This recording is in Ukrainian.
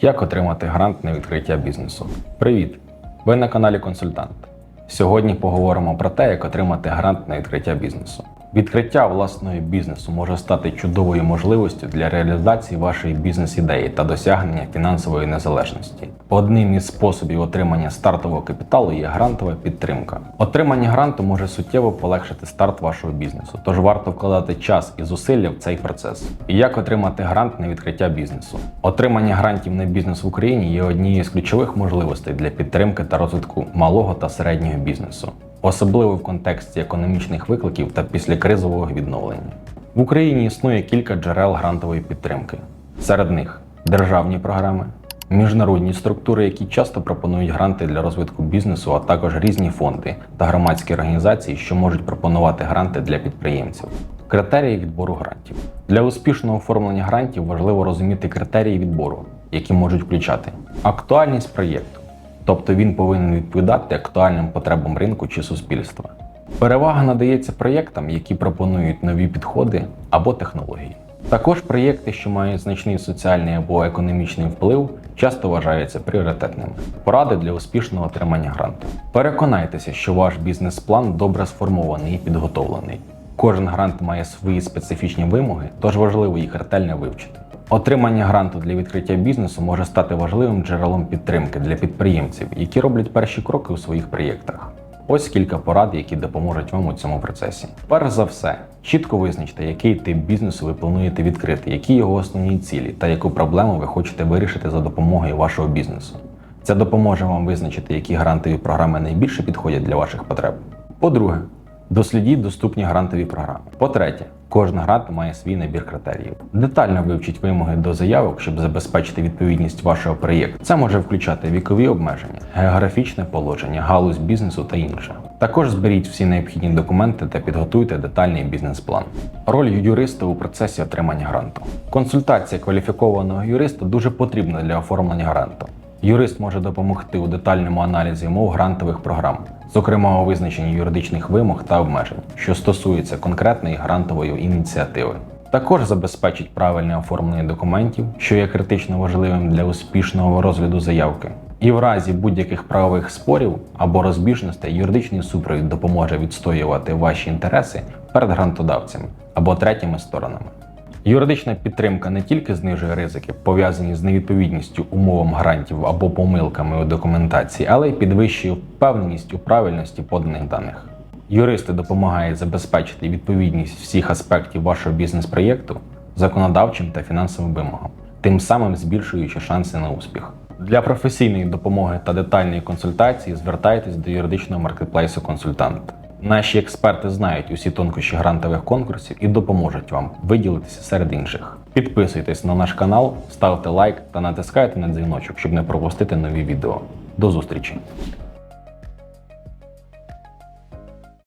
Як отримати грант на відкриття бізнесу? Привіт! Ви на каналі Консультант. Сьогодні поговоримо про те, як отримати грант на відкриття бізнесу. Відкриття власного бізнесу може стати чудовою можливістю для реалізації вашої бізнес-ідеї та досягнення фінансової незалежності. Одним із способів отримання стартового капіталу є грантова підтримка. Отримання гранту може суттєво полегшити старт вашого бізнесу, тож варто вкладати час і зусилля в цей процес. Як отримати грант на відкриття бізнесу? Отримання грантів на бізнес в Україні є однією з ключових можливостей для підтримки та розвитку малого та середнього бізнесу особливо в контексті економічних викликів та післякризового відновлення. В Україні існує кілька джерел грантової підтримки. Серед них державні програми, міжнародні структури, які часто пропонують гранти для розвитку бізнесу, а також різні фонди та громадські організації, що можуть пропонувати гранти для підприємців. Критерії відбору грантів для успішного оформлення грантів важливо розуміти критерії відбору, які можуть включати актуальність проєкту, тобто він повинен відповідати актуальним потребам ринку чи суспільства. Перевага надається проєктам, які пропонують нові підходи або технології. Також проєкти, що мають значний соціальний або економічний вплив, часто вважаються пріоритетними. Поради для успішного отримання гранту. Переконайтеся, що ваш бізнес-план добре сформований і підготовлений. Кожен грант має свої специфічні вимоги, тож важливо їх ретельно вивчити. Отримання гранту для відкриття бізнесу може стати важливим джерелом підтримки для підприємців, які роблять перші кроки у своїх проєктах. Ось кілька порад, які допоможуть вам у цьому процесі. Перш за все, чітко визначте, який тип бізнесу ви плануєте відкрити, які його основні цілі та яку проблему ви хочете вирішити за допомогою вашого бізнесу. Це допоможе вам визначити, які грантові програми найбільше підходять для ваших потреб. По-друге, дослідіть доступні грантові програми. По-третє, кожен грант має свій набір критеріїв. Детально вивчіть вимоги до заявок, щоб забезпечити відповідність вашого проєкту. Це може включати вікові обмеження, географічне положення, галузь бізнесу та інше. Також зберіть всі необхідні документи та підготуйте детальний бізнес-план. Роль юриста у процесі отримання гранту. Консультація кваліфікованого юриста дуже потрібна для оформлення гранту. Юрист може допомогти у детальному аналізі мов грантових програм, зокрема у визначенні юридичних вимог та обмежень, що стосуються конкретної грантової ініціативи. Також забезпечить правильне оформлення документів, що є критично важливим для успішного розгляду заявки. І в разі будь-яких правових спорів або розбіжностей юридичний супровід допоможе відстоювати ваші інтереси перед грантодавцями або третіми сторонами. Юридична підтримка не тільки знижує ризики, пов'язані з невідповідністю умовам грантів або помилками у документації, але й підвищує впевненість у правильності поданих даних. Юристи допомагають забезпечити відповідність всіх аспектів вашого бізнес-проєкту законодавчим та фінансовим вимогам, тим самим збільшуючи шанси на успіх. Для професійної допомоги та детальної консультації звертайтесь до юридичного маркетплейсу консультант. Наші експерти знають усі тонкощі грантових конкурсів і допоможуть вам виділитися серед інших. Підписуйтесь на наш канал, ставте лайк та натискайте на дзвіночок, щоб не пропустити нові відео. До зустрічі!